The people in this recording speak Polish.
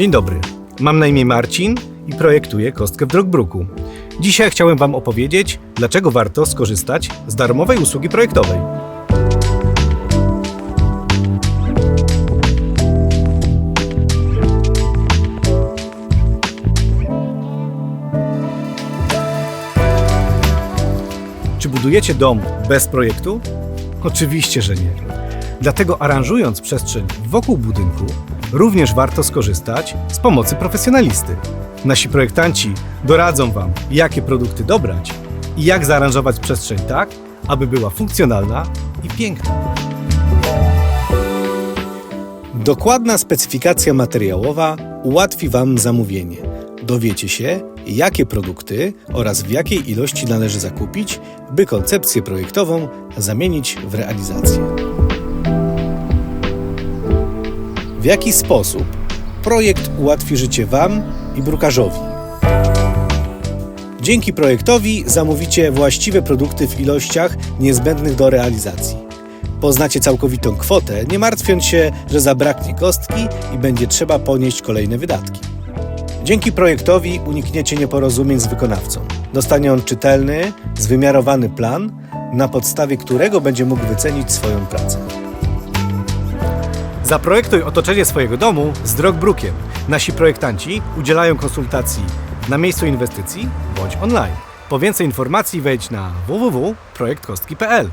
Dzień dobry. Mam na imię Marcin i projektuję kostkę w Drogbruku. Dzisiaj chciałem Wam opowiedzieć, dlaczego warto skorzystać z darmowej usługi projektowej. Czy budujecie dom bez projektu? Oczywiście, że nie. Dlatego aranżując przestrzeń wokół budynku, również warto skorzystać z pomocy profesjonalisty. Nasi projektanci doradzą Wam, jakie produkty dobrać i jak zaaranżować przestrzeń tak, aby była funkcjonalna i piękna. Dokładna specyfikacja materiałowa ułatwi Wam zamówienie. Dowiecie się, jakie produkty oraz w jakiej ilości należy zakupić, by koncepcję projektową zamienić w realizację. W jaki sposób projekt ułatwi życie Wam i brukarzowi? Dzięki projektowi zamówicie właściwe produkty w ilościach niezbędnych do realizacji. Poznacie całkowitą kwotę, nie martwiąc się, że zabraknie kostki i będzie trzeba ponieść kolejne wydatki. Dzięki projektowi unikniecie nieporozumień z wykonawcą. Dostanie on czytelny, zwymiarowany plan, na podstawie którego będzie mógł wycenić swoją pracę. Zaprojektuj otoczenie swojego domu z Drogbrukiem. Nasi projektanci udzielają konsultacji na miejscu inwestycji bądź online. Po więcej informacji wejdź na www.projektkostki.pl.